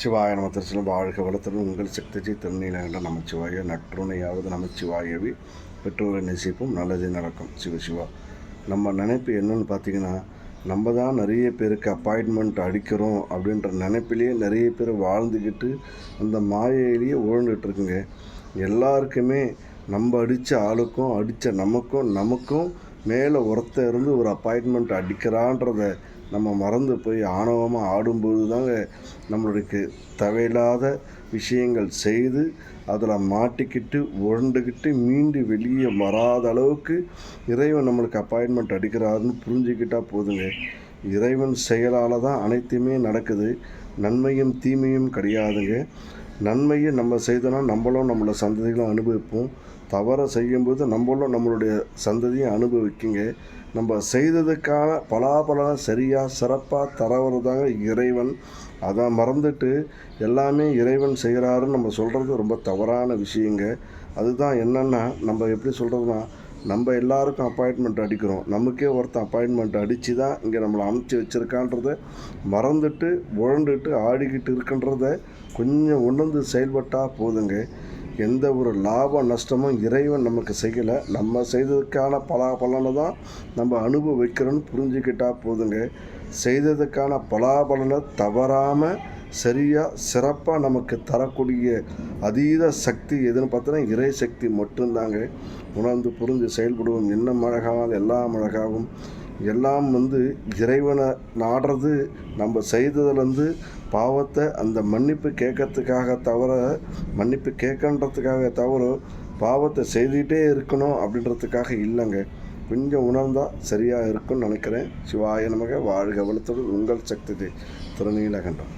சிவாய நம திருச்சிலும் வாழ்க வளத்துடன் உங்கள் சக்திஜி திருநீலகண்ட நமச்சிவாய. நற்றுணையாவது நமச்சிவாயவி. பெற்றோரை நேசிப்போம். நல்லது நடக்கும். சிவ சிவா. நம்ம நினைப்பு என்னன்னு பார்த்தீங்கன்னா நம்ம தான் நிறைய பேருக்கு அப்பாயின்மெண்ட் அடிக்கிறோம் அப்படின்ற நினைப்பிலேயே நிறைய பேர் வாழ்ந்துக்கிட்டு அந்த மாயையிலேயே உழந்துகிட்டு இருக்குங்க. எல்லாருக்குமே நம்ம அடித்த ஆளுக்கும் அடித்த நமக்கும் நமக்கும் மேலே ஒருத்தர் இருந்து ஒரு அப்பாயின்மெண்ட் அடிக்கிறான்றத நம்ம மறந்து போய் ஆணவமாக ஆடும்போது தாங்க நம்மளுக்கு தேவையில்லாத விஷயங்கள் செய்து அதில் மாட்டிக்கிட்டு உருண்டுக்கிட்டு மீண்டு வெளியே வராத அளவுக்கு இறைவன் நம்மளுக்கு அப்பாயின்மெண்ட் அடிக்கிறாருன்னு புரிஞ்சுக்கிட்டால் போதுங்க. இறைவன் செயலால் தான் அனைத்துமே நடக்குது. நன்மையும் தீமையும் கிடையாதுங்க. நன்மையை நம்ம செய்தோன்னா நம்மளும் நம்மளோட சந்ததிகளும் அனுபவிப்போம். தவறை செய்யும்போது நம்மளும் நம்மளுடைய சந்ததியை அனுபவிக்குங்க. நம்ம செய்ததுக்கான பலாபலம் சரியாக சிறப்பாக தரவரதாங்க இறைவன் அதை மறந்துட்டு எல்லாமே இறைவன் செய்கிறாருன்னு நம்ம சொல்கிறது ரொம்ப தவறான விஷயங்க. அதுதான் என்னென்னா நம்ம எப்படி சொல்கிறதுனா நம்ம எல்லாருக்கும் அப்பாயின்மெண்ட் அடிக்கிறோம். நமக்கே ஒருத்தன் அப்பாயின்மெண்ட் அடித்து தான் இங்கே நம்மளை அமுச்சு வச்சுருக்கான்றத மறந்துட்டு உழண்டுட்டு ஆடிக்கிட்டு இருக்குன்றத கொஞ்சம் உணர்ந்து செயல்பட்டால் போதுங்க. எந்த ஒரு லாப நஷ்டமும் இறைவன் நமக்கு செய்யலை. நம்ம செய்ததுக்கான பலாபலனை தான் நம்ம அனுபவிக்கிறோன்னு புரிஞ்சுக்கிட்டால் போதுங்க. செய்ததுக்கான பலாபலனை தவறாமல் சரியாக சிறப்பாக நமக்கு தரக்கூடிய அதீத சக்தி எதுன்னு பார்த்தோன்னா இறை சக்தி மட்டும்தாங்க. உணர்ந்து புரிஞ்சு செயல்படுவோம். என்ன அழகாவது எல்லா அழகாகும். எல்லாம் வந்து இறைவனை நாடுறது நம்ம செய்ததுலேருந்து பாவத்தை அந்த மன்னிப்பு கேட்கறதுக்காக தவிர மன்னிப்பு கேட்கன்றதுக்காக தவிர பாவத்தை செய்துக்கிட்டே இருக்கணும் அப்படின்றதுக்காக இல்லைங்க. கொஞ்சம் உணர்ந்தால் சரியாக இருக்கும்னு நினைக்கிறேன். சிவாய நமக வாழ்க வளத்துடன் உங்கள் சக்தி திருநீலகண்டம்.